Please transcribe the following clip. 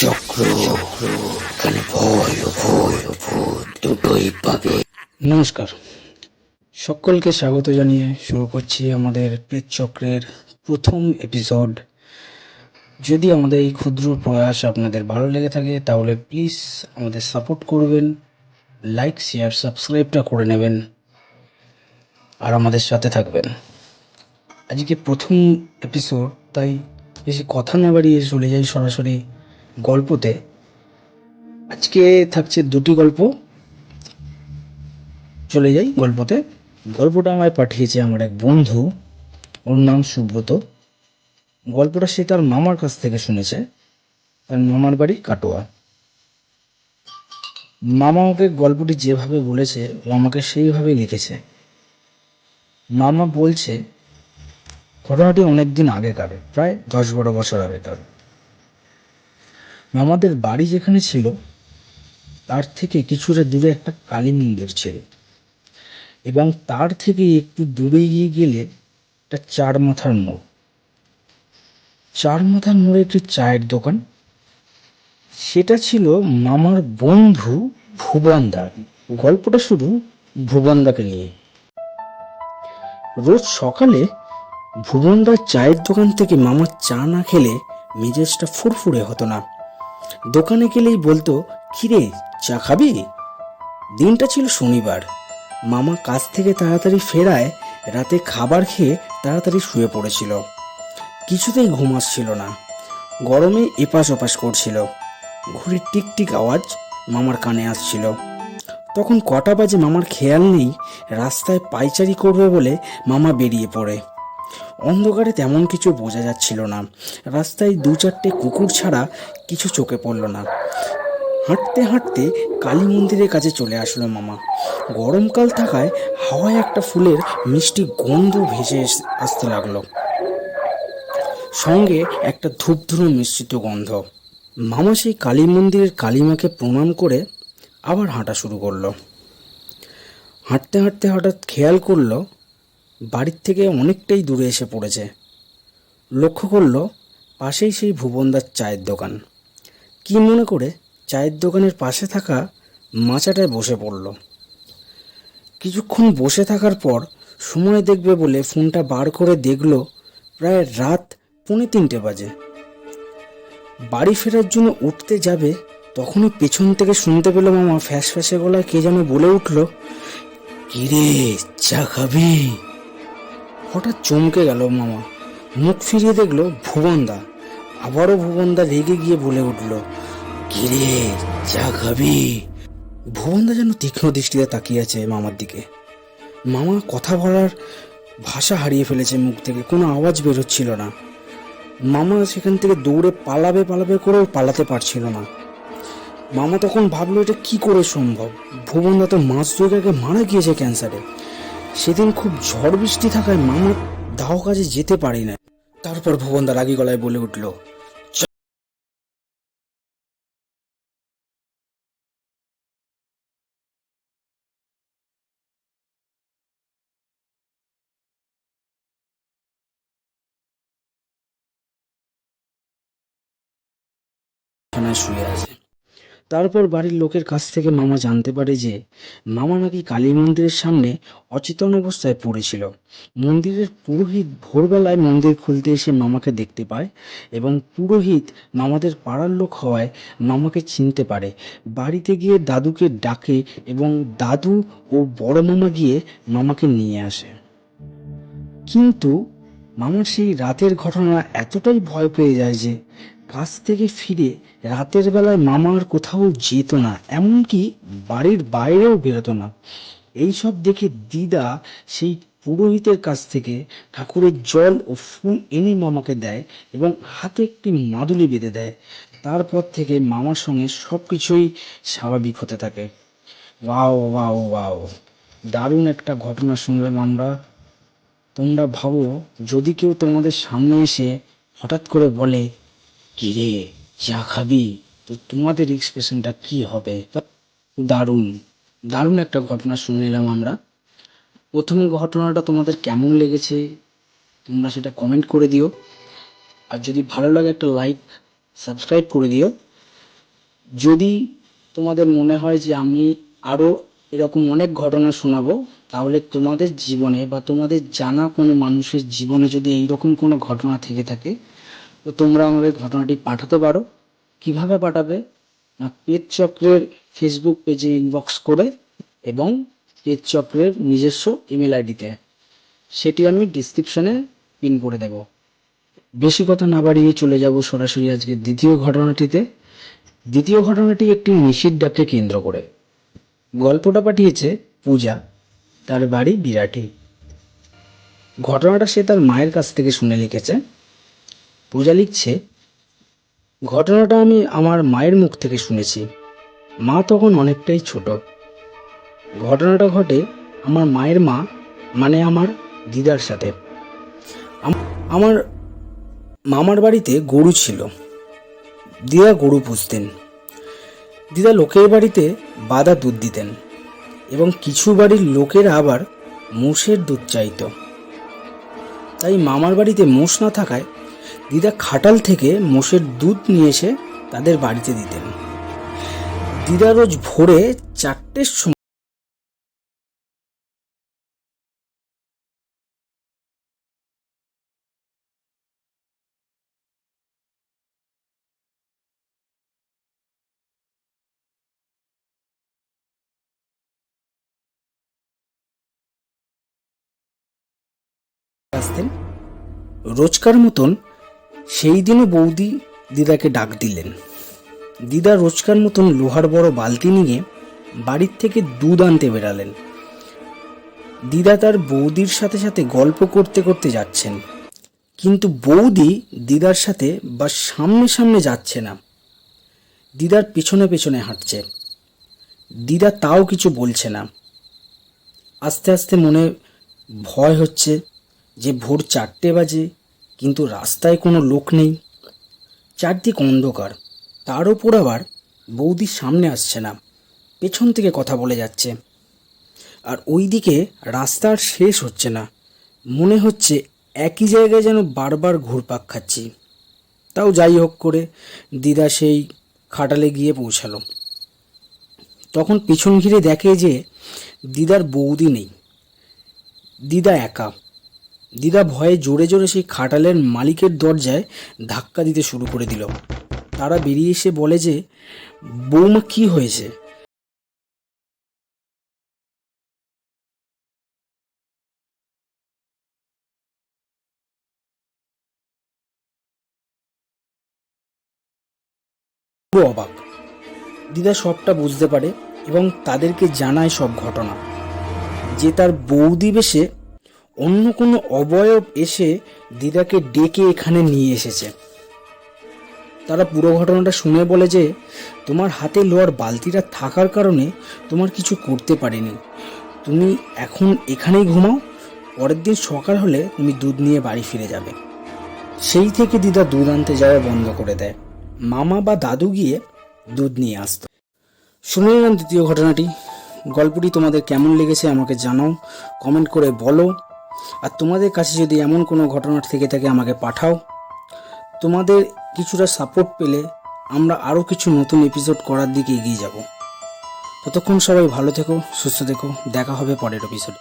চক্র দুটোই পাবে নমস্কার। সকলকে স্বাগত জানিয়ে শুরু করছি আমাদের প্রেত চক্রের প্রথম এপিসোড যদি আমাদের এই ক্ষুদ্র প্রয়াস আপনাদের ভালো লেগে থাকে, তাহলে প্লিজ আমাদের সাপোর্ট করবেন লাইক শেয়ার সাবস্ক্রাইবটা করে নেবেন, আর আমাদের সাথে থাকবেন। আজকে প্রথম এপিসোড তাই বেশি কথা না বাড়িয়ে চলে যাই সরাসরি গল্পতে। আজকে থাকছে দুটি গল্প। চলে যাই গল্পতে। গল্পটা আমায় পাঠিয়েছে আমার এক বন্ধু, ওর নাম সুব্রত। গল্পটা সে তার মামার কাছ থেকে শুনেছে। তার মামার বাড়ি কাটোয়া। মামা ওকে গল্পটি যেভাবে বলেছে, ও আমাকে সেইভাবে লিখেছে। মামা বলছে ঘটনাটি অনেক দিন আগেকার প্রায় দশ বারো বছর আগেকার। মামাদের বাড়ি যেখানে ছিল, তার থেকে কিছুটা দূরে একটা কালী মন্দির ছিল। এবং তার থেকে একটু দূরে গিয়ে গেলে একটা চার মাথার মোড়। চার মাথার মোড়ে একটি চায়ের দোকান। সেটা ছিল মামার বন্ধু ভুবনদার। গল্পটা শুরু ভুবনদাকে নিয়ে। রোজ সকালে ভুবনদার চায়ের দোকান থেকে মামার চা না খেলে মেজাজটা ফুরফুরে হতো না। দোকানে গেলেই বলতো, কিরে, চা খাবি? দিনটা ছিল শনিবার। মামা কাজ থেকে তাড়াতাড়ি ফেরায়, রাতে খাবার খেয়ে তাড়াতাড়ি শুয়ে পড়েছিল। কিছুতেই ঘুম আসছিল না। গরমে এপাশ ওপাশ করছিল। ঘুরে টিকটিক আওয়াজ মামার কানে আসছিল। তখন কটা বাজে মামার খেয়াল নেই, রাস্তায় পাইচারি করবে বলে মামা বেরিয়ে পড়ে। অন্ধকারে তেমন কিছু বোঝা যাচ্ছিল না। রাস্তায় দু চারটে কুকুর ছাড়া কিছু চোখে পড়ল না। হাঁটতে হাঁটতে কালী মন্দিরের কাছে চলে আসলো মামা। গরমকাল থাকায় হাওয়ায় একটা ফুলের মিষ্টি গন্ধ ভেসে আসতে লাগল। সঙ্গে একটা ধূপধুনো মিশ্রিত গন্ধ। মামা সেই কালী মন্দিরের কালীমাকে প্রণাম করে আবার হাঁটা শুরু করল। হাঁটতে হাঁটতে হঠাৎ খেয়াল করল বাড়ির থেকে অনেকটাই দূরে এসে পড়েছে। লক্ষ্য করল, পাশেই সেই ভুবনদার চায়ের দোকান। কি মনে করে চায়ের দোকানের পাশে থাকা মাচাটায় বসে পড়ল। কিছুক্ষণ বসে থাকার পর সময় দেখবে বলে ফোনটা বার করে দেখল প্রায় রাত পৌনে তিনটে বাজে। বাড়ি ফেরার জন্য উঠতে যাবে তখনই পেছন থেকে শুনতে পেল মামা ফ্যাস ফ্যাসে গলায় কে যেন বলে উঠল, কিরে, চা খাবি? হঠাৎ চমকে গেল মামা। মুখ ফিরিয়ে দেখল ভুবনদা। আবারও ভুবনদা রেগে গিয়ে বলে উঠল, কিরে, চা খাবি? ভুবনদা যেন তীক্ষ্ণ দৃষ্টিতে তাকিয়ে আছে মামার দিকে। মামা কথা বলার ভাষা হারিয়ে ফেলেছে মুখ থেকে, কোনো আওয়াজ বেরোচ্ছিল না। মামা সেখান থেকে দৌড়ে পালাবে পালাবে করেও পালাতে পারছিল না। মামা তখন ভাবলো, এটা কি করে সম্ভব? ভুবনদা তো মাস দুয়েক আগে মারা গিয়েছে ক্যান্সারে। সেদিন খুব ঝড় বৃষ্টি থাকায় মামা দাহ কাজে যেতে পারি না তারপর ভুবনদা রাগি গলায় বলে উঠল শুয়ে আছে। তারপর বাড়ির লোকের কাছ থেকে মামা জানতে পারে যে মামা নাকি কালী মন্দিরের সামনে অচেতন অবস্থায় পড়েছিল। মন্দিরের পুরোহিত ভোরবেলায় মন্দির খুলতে এসে মামাকে দেখতে পায় এবং পুরোহিত মামাদের পাড়ার লোক হওয়ায় মামাকে চিনতে পারে। বাড়িতে গিয়ে দাদুকে ডাকে এবং দাদু ও বড় মামা গিয়ে মামাকে নিয়ে আসে। কিন্তু মামার সেই রাতের ঘটনা এতটাই ভয় পেয়ে যায় যে কাজ থেকে ফিরে রাতের বেলায় মামা আর কোথাও যেত না, এমনকি বাড়ির বাইরেও বেরোতো না। এইসব দেখে দিদা সেই পুরোহিতের কাছ থেকে ঠাকুরের জল ও ফুল এনে মামাকে দেয় এবং হাতে একটি মাদুলি বেঁধে দেয়। তারপর থেকে মামার সঙ্গে সব কিছুই স্বাভাবিক হতে থাকে। ওয়াও ওয়াও ওয়াও, দারুণ একটা ঘটনা শুনলাম আমরা। তোমরা ভাবো, যদি কেউ তোমাদের সামনে এসে হঠাৎ করে বলে কি রে চা খাবি? তো তোমাদের এক্সপ্রেশনটা কি হবে? দারুণ। দারুণ একটা ঘটনা শুনে নিলাম আমরা। প্রথম ঘটনাটা তোমাদের কেমন লেগেছে, তোমরা সেটা কমেন্ট করে দিও। আর যদি ভালো লাগে একটা লাইক সাবস্ক্রাইব করে দিও। যদি তোমাদের মনে হয় যে আমি আরও এরকম অনেক ঘটনা শোনাবো, তাহলে তোমাদের জীবনে বা তোমাদের জানা কোনো মানুষের জীবনে যদি এইরকম কোনো ঘটনা থেকে থাকে তো তোমরা আমাদের ঘটনাটি পাঠাতে পারো। কীভাবে পাঠাবে? না পেজ চক্রের ফেসবুক পেজে ইনবক্স করে এবং পেজ চক্রের নিজস্ব ইমেল আইডিতে। সেটি আমি ডিসক্রিপশনে পিন করে দেব। বেশি কথা না বাড়িয়ে চলে যাব সরাসরি আজকে দ্বিতীয় ঘটনাটিতে। দ্বিতীয় ঘটনাটি একটি নিশির ডাককে কেন্দ্র করে। গল্পটা পাঠিয়েছে পূজা, তার বাড়ি বিরাটি। ঘটনাটা সে তার মায়ের কাছ থেকে শুনে লিখেছে। পূজা লিখছে, ঘটনাটা আমি আমার মায়ের মুখ থেকে শুনেছি। মা তখন অনেকটাই ছোট। ঘটনাটা ঘটে আমার মায়ের মা মানে আমার দিদার সাথে। আমার মামার বাড়িতে গরু ছিল। দিদা গরু পুষতেন। দিদা লোকের বাড়িতে বাদা দুধ দিতেন এবং কিছু বাড়ির লোকেরা আবার মোষের দুধ চাইত। তাই মামার বাড়িতে মোষ না থাকায় দিদা খাটাল থেকে মোষের দুধ নিয়ে এসে তাদের বাড়িতে দিতেন। দিদা রোজ ভোরে চারটের সময় আসতেন। রোজকার মতন সেই দিনও বৌদি দিদাকে ডাক দিলেন। দিদা রোজকার মতন লোহার বড় বালতি নিয়ে বাড়ির থেকে দুধ আনতে বেরালেন দিদা তার বৌদির সাথে সাথে গল্প করতে করতে যাচ্ছেন। কিন্তু বৌদি দিদার সাথে বা সামনে সামনে যাচ্ছে না। দিদার পেছনে পেছনে হাঁটছে। দিদা তাও কিছু বলছে না। আস্তে আস্তে মনে ভয় হচ্ছে যে ভোর চারটে বাজে কিন্তু রাস্তায় কোনো লোক নেই। চারদিক অন্ধকার। তার ওপর আবার বৌদির সামনে আসছে না। পেছন থেকে কথা বলে যাচ্ছে। আর ওইদিকে রাস্তার শেষ হচ্ছে না। মনে হচ্ছে একই জায়গায় যেন বারবার ঘুরপাক খাচ্ছি। তাও যাই হোক করে দিদা সেই খাটালে গিয়ে পৌঁছালো। তখন পিছন ঘিরে দেখে যে দিদার বৌদি নেই। দিদা একা। দিদা ভয়ে জোরে জোরে সেই খাটালের মালিকের দরজায় ধাক্কা দিতে শুরু করে দিল। তারা বেরিয়ে এসে বলে যে, বৌমা, কি হয়েছে? অবাক। দিদা সবটা বুঝতে পারে এবং তাদেরকে জানায় সব ঘটনা। যে তার বৌদি বেশে অন্য কোনো অবয়ব এসে দিদাকে ডেকে এখানে নিয়ে এসেছে। তারা পুরো ঘটনাটা শুনে বলে যে, তোমার হাতে লোহার বালতিটা থাকার কারণে তোমার কিছু করতে পারিনি। তুমি এখন এখানেই ঘুমাও, পরের দিন সকাল হলে তুমি দুধ নিয়ে বাড়ি ফিরে যাবে সেই থেকে দিদা দুধ আনতে যাওয়া বন্ধ করে দেয়। মামা বা দাদু গিয়ে দুধ নিয়ে আসতো। শুনে নিলাম দ্বিতীয় ঘটনাটি। গল্পটি তোমাদের কেমন লেগেছে আমাকে জানাও, কমেন্ট করে বলো। আর তোমাদের কাছে যদি এমন কোনো ঘটনা থেকে থাকে, আমাকে পাঠাও। তোমাদের কিছুটা সাপোর্ট পেলে আমরা আরও কিছু নতুন এপিসোড করার দিকে এগিয়ে যাব। ততক্ষণ সবাই ভালো থেকো, সুস্থ থেকো। দেখা হবে পরের এপিসোড